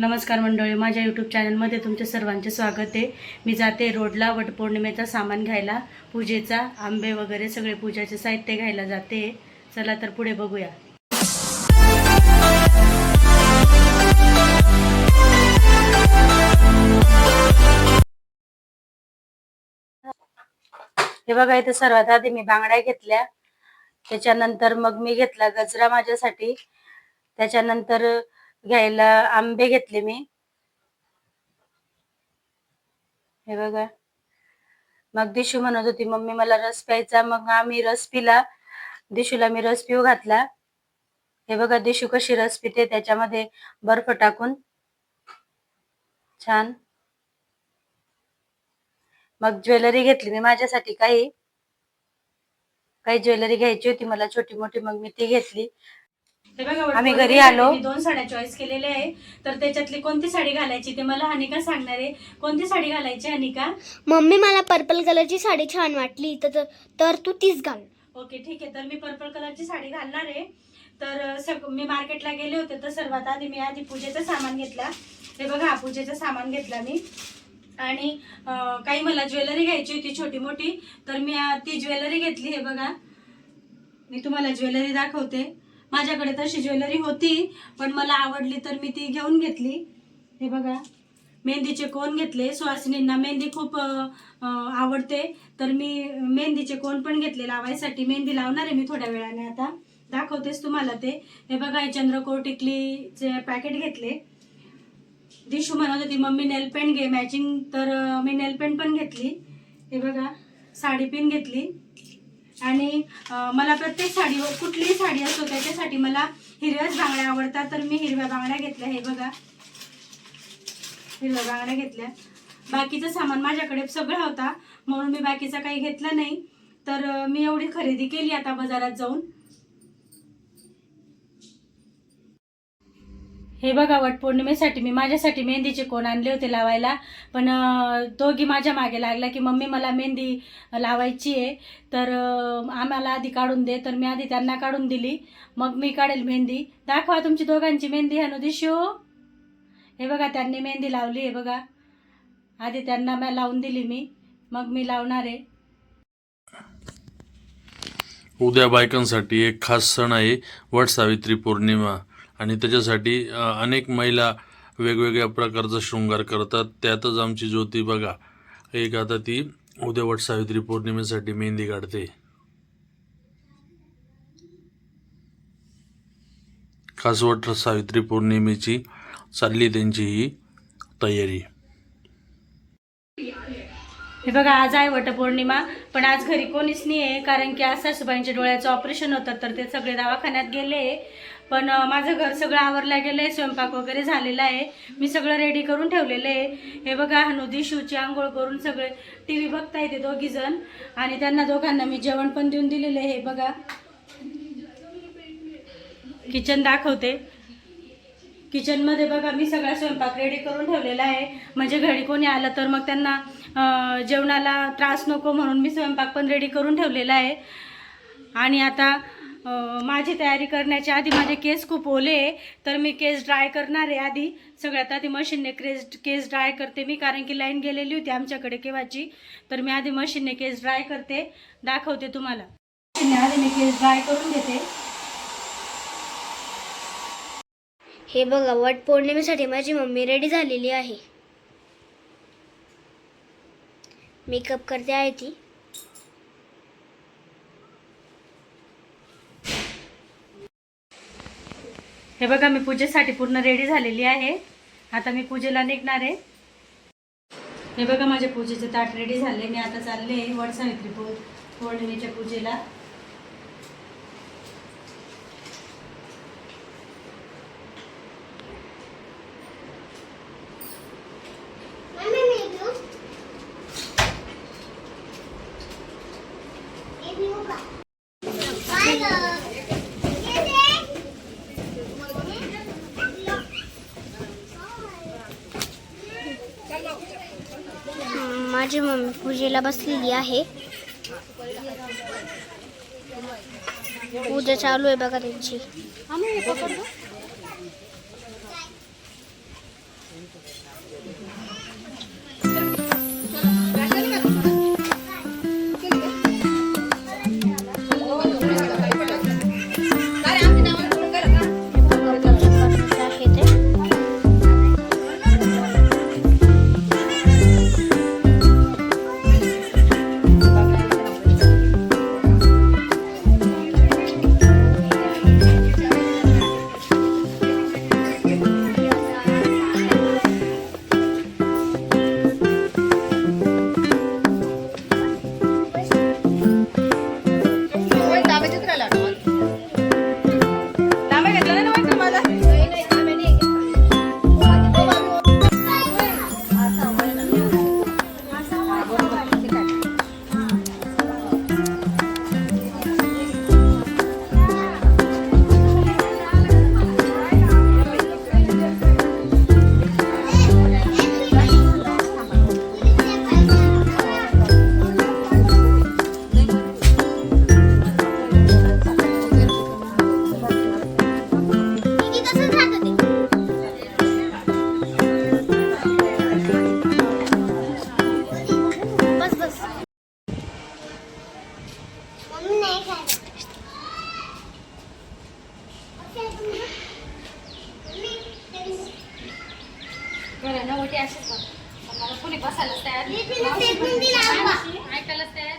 नमस्कार मंडळी माझ्या यूट्यूब चॅनलमध्ये तुमचे सर्वांचे स्वागत आहे. मी जाते रोडला वटपौर्णिमेचा सामान घ्यायला. पूजेचा आंबे वगैरे सगळे पूजाचे साहित्य घ्यायला जाते. चला तर पुढे बघूया. हे बघा इथे सर्वात आधी मी बांगड्या घेतल्या. त्याच्यानंतर मग मी घेतला गजरा माझ्यासाठी. त्याच्यानंतर घ्यायला आंबे घेतले मी. हे बघा. मग दिशू म्हणत होती मम्मी मला रस प्यायचा. मग आम्ही रस पिला. दिशूला मी रस पिऊ घातला. हे बघा दिशू कशी रस पिते त्याच्यामध्ये बर्फ टाकून. छान. मग ज्वेलरी घेतली मी माझ्यासाठी काही. काही ज्वेलरी घ्यायची होती मला छोटी मोठी मग मी ती घेतली. आम्ही घरी आलो. मी दोन साड्या चॉईस केलेल्या आहे तर त्याच्यातली कोणती साडी घालायची ते मला अनिका सांगणार आहे. कोणती साडी घालायची अनिका मम्मी मला पर्पल कलरची साडी छान वाटली. तर तर तू तीच घाल. ओके ठीक आहे. तर मी पर्पल कलरची साडी घालणार आहे. तर सग मी मार्केटला गेले होते तर सर्वात आधी मी आधी पूजेचं सामान घेतला. हे बघा पूजेचं सामान घेतला मी. आणि काही मला ज्वेलरी घ्यायची होती छोटी मोठी. तर मी ती ज्वेलरी घेतली हे बघा. मी तुम्हाला ज्वेलरी दाखवते. माझ्याकडे तशी ज्वेलरी होती पण मला आवडली तर मी ती घेऊन घेतली. हे बघा मेहंदीचे कोण घेतले? सुहासिनींना मेहंदी खूप आवडते. तर मी मेहंदीचे कोण पण घेतले लावायसाठी मेहंदी लावणार आहे मी थोड्या वेळाने आता. दाखवतेच तुम्हाला ते. हे बघा हे चंद्रकोर टिकलीचे पॅकेट घेतले. दिशू म्हणत होती मम्मी नेल पेंट घे मॅचिंग तर मी नेल पेंट पण घेतली. हे बघा साडी पिन घेतली. आणि मला प्रत्येक साडी कुठलीही साडी असो त्याच्यासाठी मला हिरव्याच बांगड्या आवडतात. तर मी हिरव्या बांगड्या घेतल्या हे बघा. हिरव्या बांगड्या घेतल्या. बाकीचं सामान माझ्याकडे सगळं होता म्हणून मी बाकीचा काही घेतला नाही. तर मी एवढी खरेदी केली आता बाजारात जाऊन. हे बघा वटपौर्णिमेसाठी मी माझ्यासाठी मेहंदीचे कोण आणले होते लावायला? पण दोघी माझ्या मागे लागला की मम्मी मला मेहंदी लावायची आहे. तर आम्हाला आधी काढून दे. तर मी आधी त्यांना काढून दिली. मग मी काढेल मेहंदी. दाखवा तुमची दोघांची मेहंदी हनु दिशू हे बघा त्यांनी मेहंदी लावली आहे बघा. आधी त्यांना मी लावून दिली मी. मग मी लावणार आहे. उद्या बायकांसाठी एक खास सण आहे वटसावित्री पौर्णिमा. आणि त्याच्यासाठी अनेक महिला वेगवेगळ्या प्रकारचा शृंगार करतात. त्यातच आमची ज्योती बघा. एक आता ती उद्या वट सावित्री पौर्णिमेसाठी मेहंदी काढते. खास वट सावित्री पौर्णिमेची चालली त्यांची ही तयारी. हे बघा आज आहे वटपौर्णिमा पण आज घरी कोणीच नाही आहे कारण की आज सासूबाईंच्या डोळ्याचं ऑपरेशन होतं तर ते सगळे दवाखान्यात गेले. पण माझं घर सगळं आवरलं गेलं आहे स्वयंपाक वगैरे झालेला आहे. मी सगळं रेडी करून ठेवलेलं आहे. हे बघा हनुदी शिवची आंघोळ करून सगळे टी व्ही बघता येते दोघी जण आणि त्यांना दोघांना मी जेवण पण देऊन दिलेलं आहे हे बघा. किचन दाखवते. किचनमध्ये बघा मी सगळा स्वयंपाक रेडी करून ठेवलेला आहे. म्हणजे घरी कोणी आलं तर मग त्यांना जेवणाला त्रास नको म्हणून मी स्वयंपाक पण रेडी करून ठेवलेला आहे. आणि आता माझी तयारी करण्याच्या आधी माझे केस खूप ओले आहे तर मी केस ड्राय करणार आहे आधी. सगळ्यात आधी मशीनने केस केस ड्राय करते मी कारण की लाईन गेलेली होती आमच्याकडे केव्हाची. तर मी आधी मशीनने केस ड्राय करते. दाखवते तुम्हाला. मशीनने आधी मी केस ड्राय करून घेते. हे बघा वट पौर्णिमेसाठी माझी मम्मी रेडी झालेली आहे. मेकअप करते आहे ती. हे बघा मी पूजेसाठी पूर्ण रेडी झालेली आहे. आता मी पूजेला निघणार आहे. हे बघा माझे पूजेचे ताट रेडी झाले. मी आता चालले वडसावित्री पौर्णिमेच्या पूजेला. माझी मम्मी पूजेला बसलेली आहे. पूजा चालू आहे बघा त्यांची. बरं नवटी अशीच बघ. मला कुणी बसायलाच तयार ऐकायलाच तयार